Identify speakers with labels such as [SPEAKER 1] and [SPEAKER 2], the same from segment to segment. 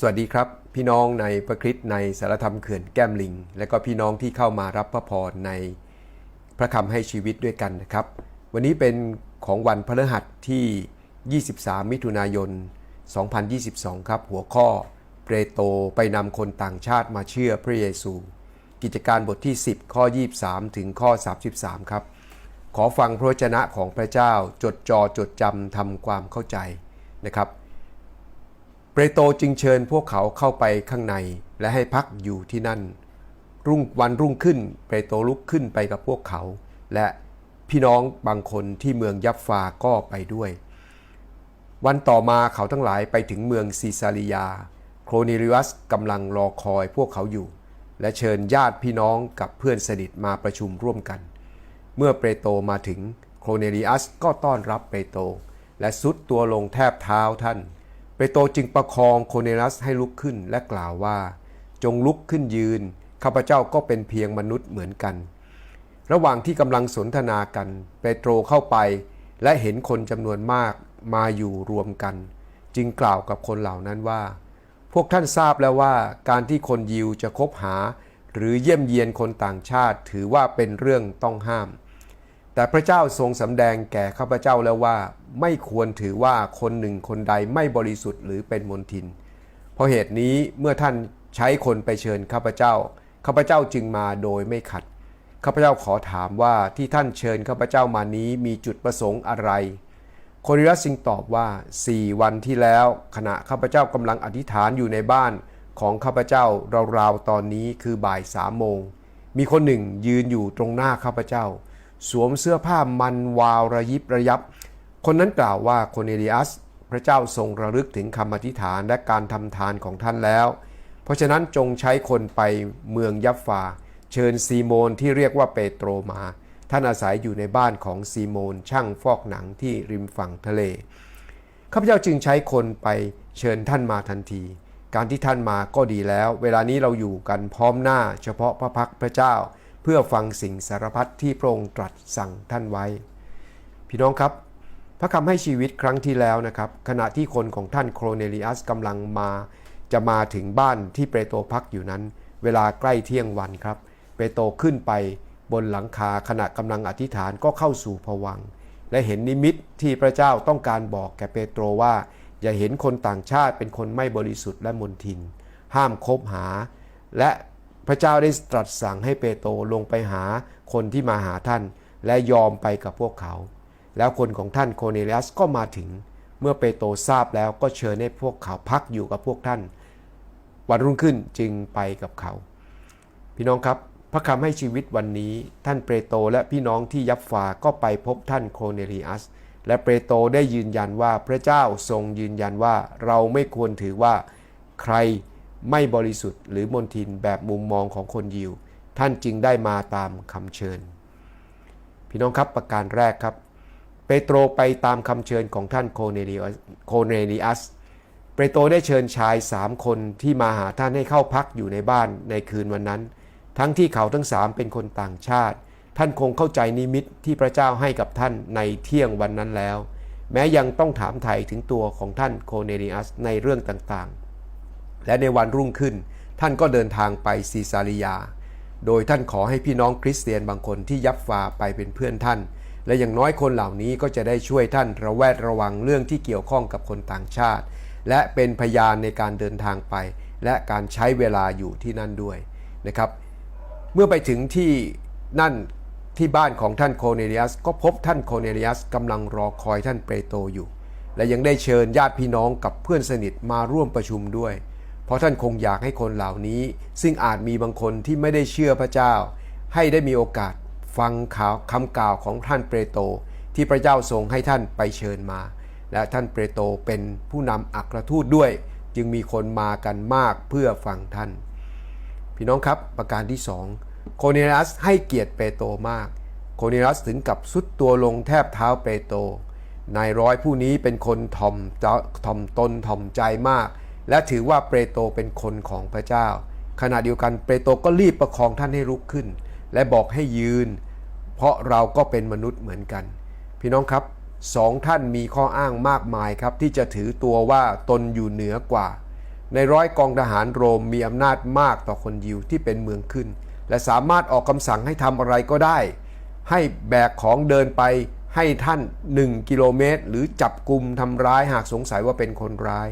[SPEAKER 1] สวัสดีครับ พี่น้องในพระคริสต์ในสารธรรมเขื่อนแก้มลิง และก็พี่น้องที่เข้ามารับพระพรในพระคำให้ชีวิตด้วยกันนะครับ วันนี้เป็นของวันพฤหัสที่ 23 มิถุนายน 2022 ครับ หัวข้อเปโตรไปนำคนต่างชาติมาเชื่อพระเยซู กิจการบทที่ 10 ข้อ 23 ถึงข้อ 33 ครับ ขอฟังพระวจนะของพระเจ้าจดจอจดจำทำความเข้าใจนะครับ เปโตรจึงเชิญพวกเขาเข้าไปข้างในและให้พักอยู่ที่นั่น รุ่งวันรุ่งขึ้นเปโตรลุกขึ้นไปกับพวกเขา และพี่น้องบางคนที่เมืองยัฟฟาก็ไปด้วย วันต่อมาเขาทั้งหลายไปถึงเมืองซีซาริยา โครเนลิอัสกำลังรอคอยพวกเขาอยู่ และเชิญญาติพี่น้องกับเพื่อนสนิทมาประชุมร่วมกัน เมื่อเปโตรมาถึงโครเนลิอัสก็ต้อนรับเปโตรและสุดตัวลงแทบเท้าท่าน เปโตรจึงประคองโคเนลัสให้ลุกขึ้นและกล่าวว่า จงลุกขึ้นยืน ข้าพเจ้าก็เป็นเพียงมนุษย์เหมือนกัน ระหว่างที่กำลังสนทนากัน เปโตรเข้าไปและเห็นคนจำนวนมากมาอยู่รวมกัน จึงกล่าวกับคนเหล่านั้นว่า พวกท่านทราบแล้วว่าการที่คนยิวจะคบหา หรือเยี่ยมเยียนคนต่างชาติถือว่าเป็นเรื่องต้องห้าม แต่พระเจ้าทรงสำแดงแก่ข้าพเจ้าแล้วว่า ไม่ควรถือว่าคนหนึ่งคนใดไม่บริสุทธิ์หรือเป็นมนทิน เพราะเหตุนี้เมื่อท่านใช้คนไปเชิญข้าพเจ้าข้าพเจ้าจึงมาโดยไม่ขัดข้าพเจ้าขอถามว่าที่ท่านเชิญข้าพเจ้ามานี้มีจุดประสงค์อะไรโคริรัสซิงตอบว่าสี่วันที่แล้ว ขณะข้าพเจ้ากำลังอธิษฐานอยู่ในบ้านของข้าพเจ้าราวๆตอนนี้คือบ่ายสามโมงมีคนหนึ่งยืนอยู่ตรงหน้าข้าพเจ้า สวมเสื้อผ้ามันวาวระยิบระยับ คนนั้นกล่าวว่าโคเนลิอัสพระเจ้าทรงระลึกถึงคำอธิษฐานและการทำทานของท่านแล้ว เพราะฉะนั้นจงใช้คนไปเมืองยัฟฟา เชิญซีโมนที่เรียกว่าเปโตรมา ท่านอาศัยอยู่ในบ้านของซีโมนช่างฟอกหนังที่ริมฝั่งทะเลข้าพเจ้าจึงใช้คนไปเชิญท่านมาทันที การที่ท่านมาก็ดีแล้ว เวลานี้เราอยู่กันพร้อมหน้าเฉพาะพระพักพระเจ้า พื่อฟังสิ่งสารพัดที่พระองค์ตรัสสั่งท่านไว้ พี่น้องครับ พระคำให้ชีวิตครั้งที่แล้วนะครับ ขณะที่คนของท่านโครเนลิอัสกำลังมา จะมาถึงบ้านที่เปโตรพักอยู่นั้น เวลาใกล้เที่ยงวันครับ เปโตรขึ้นไปบนหลังคาขณะกำลังอธิษฐานก็เข้าสู่ภวัง และเห็นนิมิตที่พระเจ้าต้องการบอกแก่เปโตรว่า อย่าเห็นคนต่างชาติเป็นคนไม่บริสุทธิ์และมนทิน ห้ามคบหา และ พระเจ้าได้ตรัสสั่งให้เปโตรลงไปหาคนที่มาหาท่าน และยอมไปกับพวกเขา แล้วคนของท่านโคเนลิอัสก็มาถึง เมื่อเปโตรทราบแล้วก็เชิญให้พวกเขาพักอยู่กับพวกท่าน วันรุ่งขึ้นจึงไปกับเขา พี่น้องครับ พระคำให้ชีวิตวันนี้ท่านเปโตรและพี่น้องที่ยับฟาก็ไปพบท่านโคเนลิอัสและเปโตรได้ยืนยันว่าพระเจ้าทรงยืนยันว่าเราไม่ควรถือว่าใคร ไม่บริสุทธิ์หรือมนทินแบบมุมมองของคนยิว ท่านจึงได้มาตามคำเชิญ พี่น้องครับประการแรกครับ เปโตรไปตามคำเชิญของท่านโคเนลิอัสโคเนลิอัสเปโตรได้เชิญชายสามคนที่มาหาท่านให้เข้าพักอยู่ในบ้านในคืนวันนั้น ทั้งที่เขาทั้งสามเป็นคนต่างชาติ ท่านคงเข้าใจนิมิตที่พระเจ้าให้กับท่านในเที่ยงวันนั้นแล้ว แม้ยังต้องถามไถ่ถึงตัวของท่านโคเนลิอัสในเรื่องต่างๆ และในวันรุ่งขึ้น ท่านก็เดินทางไปซีซาริยา โดยท่านขอให้พี่น้องคริสเตียนบางคนที่ยับฟาไปเป็นเพื่อนท่าน และอย่างน้อยคนเหล่านี้ก็จะได้ช่วยท่านระแวดระวังเรื่องที่เกี่ยวข้องกับคนต่างชาติ และเป็นพยานในการเดินทางไป และการใช้เวลาอยู่ที่นั่นด้วยนะครับ เมื่อไปถึงที่นั่นที่บ้านของท่านโคเนลิอัสก็พบท่านโคเนลิอัสกำลังรอคอยท่านเปโตรอยู่ และยังได้เชิญญาติพี่น้องกับเพื่อนสนิทมาร่วมประชุมด้วย เพราะท่านคงอยากให้คนเหล่านี้ ซึ่งอาจมีบางคนที่ไม่ได้เชื่อพระเจ้า ให้ได้มีโอกาสฟังข่าวคำกล่าวของท่านเปโตรที่พระเจ้าทรงให้ท่านไปเชิญมา และท่านเปโตรเป็นผู้นำอัครทูตด้วย จึงมีคนมากันมากเพื่อฟังท่าน พี่น้องครับประการที่ 2 โคเนลัสให้เกียรติเปโตรมาก โคเนลัสถึงกับสุดตัวลงแทบเท้าเปโตรนายร้อยผู้นี้เป็นคนถ่อมถ่อมตนถ่อมใจมาก และถือว่าเปโตรเป็นคนของพระเจ้า ขณะเดียวกันเปโตรก็รีบประคองท่านให้ลุกขึ้น และบอกให้ยืน เพราะเราก็เป็นมนุษย์เหมือนกัน พี่น้องครับสองท่านมีข้ออ้างมากมายครับ ที่จะถือตัวว่าตนอยู่เหนือกว่า ในร้อยกองทหารโรมมีอำนาจมากต่อคนยิวที่เป็นเมืองขึ้น และสามารถออกคำสั่งให้ทำอะไรก็ได้ ให้แบกของเดินไปให้ท่าน 1 กิโลเมตร หรือจับกลุ่มทำร้ายหากสงสัยว่าเป็นคนร้าย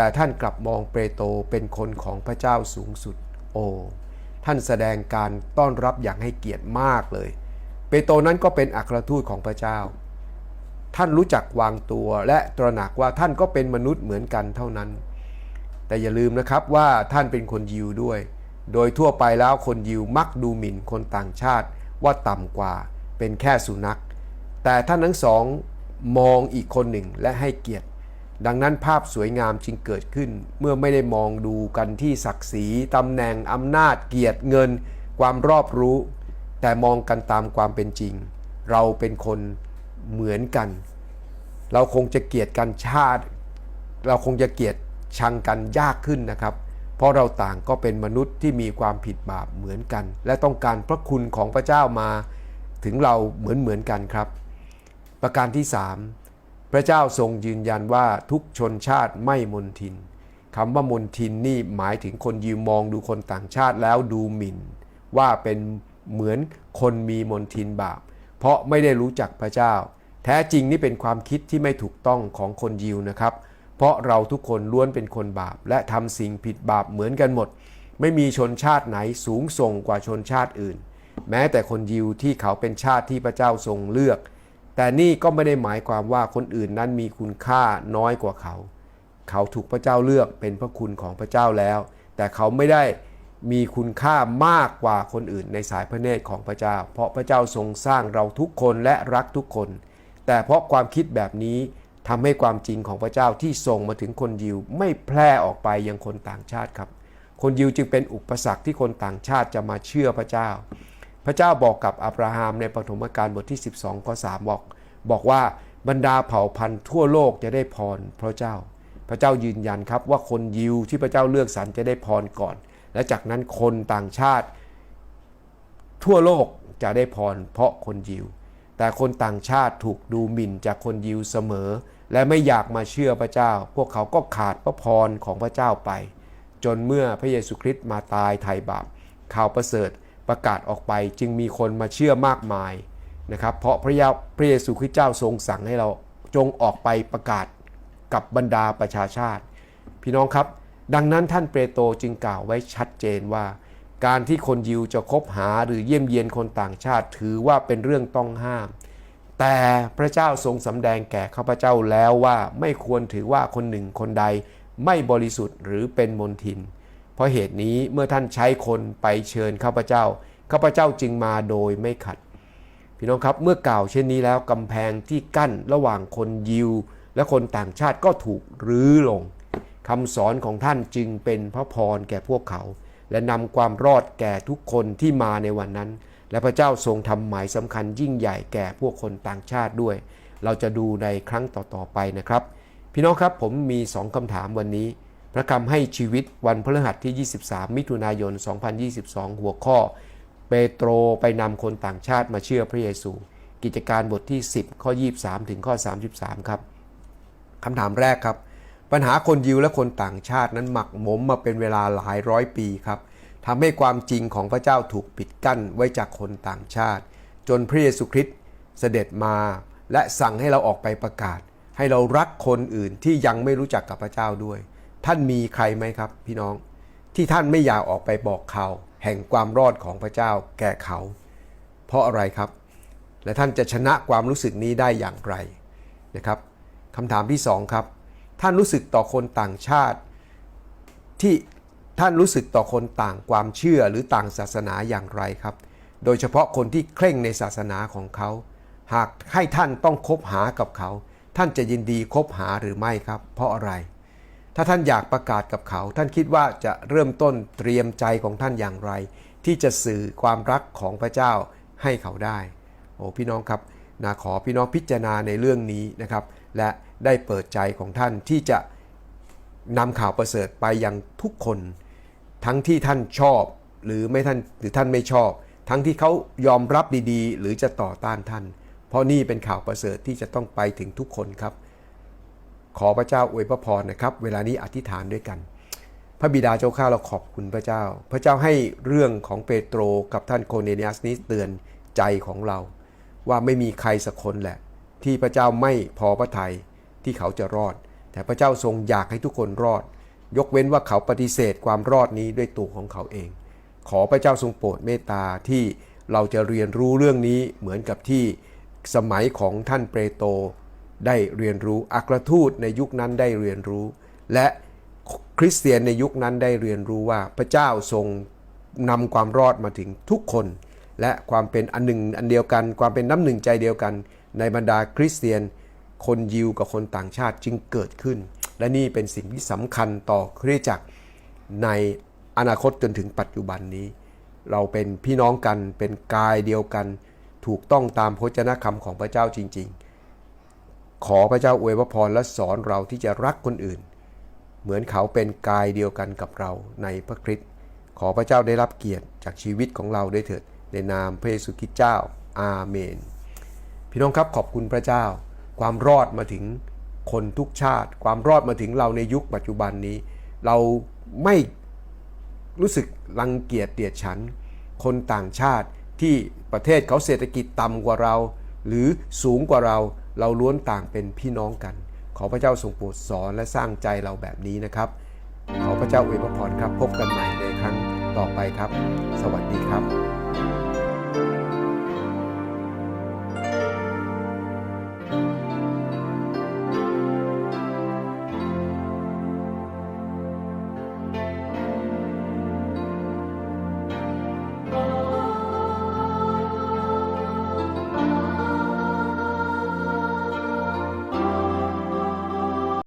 [SPEAKER 1] แต่ท่านกลับมองเปโตรเป็นคนของพระเจ้าสูงสุด โอ้ ท่านแสดงการต้อนรับอย่างให้เกียรติมากเลย เปโตรนั้นก็เป็นอัครทูตของพระเจ้า ท่านรู้จักวางตัวและตระหนักว่าท่านก็เป็นมนุษย์เหมือนกันเท่านั้น แต่อย่าลืมนะครับว่าท่านเป็นคนยิวด้วย โดยทั่วไปแล้วคนยิวมักดูหมิ่นคนต่างชาติว่าต่ำกว่า เป็นแค่สุนัข แต่ท่านทั้งสองมองอีกคนหนึ่งและให้เกียรติ ดังนั้นภาพสวยงามจึงเกิดขึ้น เมื่อไม่ได้มองดูกันที่ศักดิ์ศรีตำแหน่งอำนาจเกียรติเงิน ความรอบรู้ แต่มองกันตามความเป็นจริง เราเป็นคนเหมือนกัน เราคงจะเกลียดกันชาติ เราคงจะเกลียดชังกันยากขึ้นนะครับ เพราะเราต่างก็เป็นมนุษย์ที่มีความผิดบาปเหมือนกัน และต้องการพระคุณของพระเจ้ามา ถึงเราเหมือนเหมือนกันครับ ประการที่ 3 พระเจ้าทรงยืนยันว่าทุกชนชาติไม่มนทินคำว่ามนทินนี่หมายถึงคนยืมมองดูคนต่างชาติแล้วดูหมิ่น ว่าเป็นเหมือนคนมีมนทินบาป เพราะไม่ได้รู้จักพระเจ้า แท้จริงนี่เป็นความคิดที่ไม่ถูกต้องของคนยิวนะครับ เพราะเราทุกคนล้วนเป็นคนบาป และทำสิ่งผิดบาปเหมือนกันหมด ไม่มีชนชาติไหนสูงส่งกว่าชนชาติอื่น แม้แต่คนยิวที่เขาเป็นชาติที่พระเจ้าทรงเลือก แต่นี่ก็ไม่ได้หมายความว่าคนอื่นนั้นมีคุณค่าน้อยกว่าเขา เขาถูกพระเจ้าเลือกเป็นพระคุณของพระเจ้าแล้ว แต่เขาไม่ได้มีคุณค่ามากกว่าคนอื่นในสายพระเนตรของพระเจ้า เพราะพระเจ้าทรงสร้างเราทุกคนและรักทุกคน แต่เพราะความคิดแบบนี้ทำให้ความจริงของพระเจ้าที่ส่งมาถึงคนยิวไม่แพร่ออกไปยังคนต่างชาติครับ คนยิวจึงเป็นอุปสรรคที่คนต่างชาติจะมาเชื่อพระเจ้า พระเจ้าบอกกับอับราฮัมในปฐมกาลบทที่ 12ข้อ3บอก บอกว่าบรรดาเผ่าพันธุ์ทั่วโลกจะได้พรพระเจ้า พระเจ้ายืนยันครับว่าคนยิวที่พระเจ้าเลือกสรรจะได้พรก่อน และจากนั้นคนต่างชาติ ทั่วโลกจะได้พรเพราะคนยิว แต่คนต่างชาติถูกดูหมิ่นจากคนยิวเสมอ และไม่อยากมาเชื่อพระเจ้า พวกเขาก็ขาดพระพรของพระเจ้าไป จนเมื่อพระเยซูคริสต์มาตายไถ่บาปข่าวประเสริฐ ประกาศออกไปจึงมีคนมาเชื่อมากมายนะครับ เพราะพระยาพระเยซูคริสต์เจ้าทรงสั่งให้เราจงออกไปประกาศกับบรรดาประชาชาติ พี่น้องครับ ดังนั้นท่านเปโตรจึงกล่าวไว้ชัดเจนว่า การที่คนยิวจะคบหาหรือเยี่ยมเยียนคนต่างชาติถือว่าเป็นเรื่องต้องห้าม แต่พระเจ้าทรงสำแดงแก่ข้าพเจ้าแล้วว่าไม่ควรถือว่าคนหนึ่งคนใดไม่บริสุทธิ์หรือเป็นมนทิน เพราะเหตุนี้เมื่อท่านใช้คนไปเชิญข้าพเจ้า ข้าพเจ้าจึงมาโดยไม่ขัด พี่น้องครับเมื่อกล่าวเช่นนี้แล้วกำแพงที่กั้นระหว่างคนยิว และคนต่างชาติก็ถูกรื้อลงคำสอนของท่านจึงเป็นพระพรแก่พวกเขา และนำความรอดแก่ทุกคนที่มาในวันนั้น และพระเจ้าทรงทำหมายสำคัญยิ่งใหญ่แก่พวกคนต่างชาติด้วย เราจะดูในครั้งต่อๆไปนะครับ พี่น้องครับผมมี2คำถามวันนี้ พระคำให้ชีวิตวันพฤหัสที่ 23 มิถุนายน 2022 หัวข้อ เปโตรไปนำคนต่างชาติมาเชื่อพระเยซู กิจการบทที่ 10 ข้อ 23 ถึงข้อ 33 ครับคำถามแรกครับ ปัญหาคนยิวและคนต่างชาตินั้นหมักหมมมาเป็นเวลาหลายร้อยปีครับทำให้ความจริงของพระเจ้าถูกปิดกั้นไว้จากคนต่างชาติ จนพระเยซูคริสต์เสด็จมาและสั่งให้เราออกไปประกาศ ให้เรารักคนอื่นที่ยังไม่รู้จักกับพระเจ้าด้วย ท่านมีใครไหมครับ พี่น้องที่ท่านไม่อยากออกไปบอกข่าวแห่งความรอดของพระเจ้าแก่เขา เพราะอะไรครับ และท่านจะชนะความรู้สึกนี้ได้อย่างไรนะครับคำถามที่สองครับท่านรู้สึกต่อคนต่างชาติ ที่ท่านรู้สึกต่อคนต่างความเชื่อหรือต่างศาสนาอย่างไรครับ โดยเฉพาะคนที่เคร่งในศาสนาของเขา หากให้ท่านต้องคบหากับเขา ท่านจะยินดีคบหาหรือไม่ครับ เพราะอะไร ถ้าท่านอยากประกาศกับเขา ท่านคิดว่าจะเริ่มต้นเตรียมใจของท่านอย่างไร ที่จะสื่อความรักของพระเจ้าให้เขาได้โอ้พี่น้องครับนาขอพี่น้องพิจารณาในเรื่องนี้นะครับ และได้เปิดใจของท่านที่จะนำข่าวประเสริฐไปยังทุกคน ทั้งที่ท่านชอบ หรือไม่ท่านหรือท่านไม่ชอบ ทั้งที่เขายอมรับดีๆ หรือจะต่อต้านท่าน เพราะนี่เป็นข่าวประเสริฐที่จะต้องไปถึงทุกคนครับ ขอพระเจ้าอวยพระพรนะครับ เวลานี้อธิษฐานด้วยกัน พระบิดาเจ้าข้าเราขอบคุณพระเจ้า พระเจ้าให้เรื่องของเปโตรกับท่านโคเนเนียสนี้เตือนใจของเรา ว่าไม่มีใครสักคนแหละ ที่พระเจ้าไม่พอพระทัยที่เขาจะรอด แต่พระเจ้าทรงอยากให้ทุกคนรอด ยกเว้นว่าเขาปฏิเสธความรอดนี้ด้วยตัวของเขาเอง ขอพระเจ้าทรงโปรดเมตตาที่เราจะเรียนรู้เรื่องนี้เหมือนกับที่สมัยของท่านเปโตร ได้เรียนรู้ อัครทูตในยุคนั้นได้เรียนรู้ และคริสเตียนในยุคนั้นได้เรียนรู้ว่าพระเจ้าทรงนำความรอดมาถึงทุกคน และความเป็นอันหนึ่งอันเดียวกัน ความเป็นน้ำหนึ่งใจเดียวกัน ในบรรดาคริสเตียน คนยิวกับคนต่างชาติจึงเกิดขึ้น และนี่เป็นสิ่งที่สำคัญต่อคริสตจักรในอนาคตจนถึงปัจจุบันนี้ เราเป็นพี่น้องกันเป็นกายเดียวกัน ถูกต้องตามพระเจนคำของพระเจ้าจริง ๆ ขอพระเจ้าอวยพรและสอนเราที่จะรักคนอื่น เหมือนเขาเป็นกายเดียวกันกับเราในพระคริสต์ขอพระเจ้าได้รับเกียรติจากชีวิตของเราด้วยเถิด ในนามพระเยซูคริสต์เจ้า อาเมน พี่น้องครับขอบคุณพระเจ้า ความรอดมาถึงคนทุกชาติ ความรอดมาถึงเราในยุคปัจจุบันนี้ เราไม่รู้สึกรังเกียจเดียดฉัน คนต่างชาติที่ประเทศเขาเศรษฐกิจต่ำกว่าเรา หรือสูงกว่าเรา เราล้วนต่างเป็นพี่น้องกัน ขอพระเจ้าทรงโปรดสอนและสร้างใจเราแบบนี้นะครับ ขอพระเจ้าอวยพรครับ พบกันใหม่ในครั้งต่อไปครับ สวัสดีครับ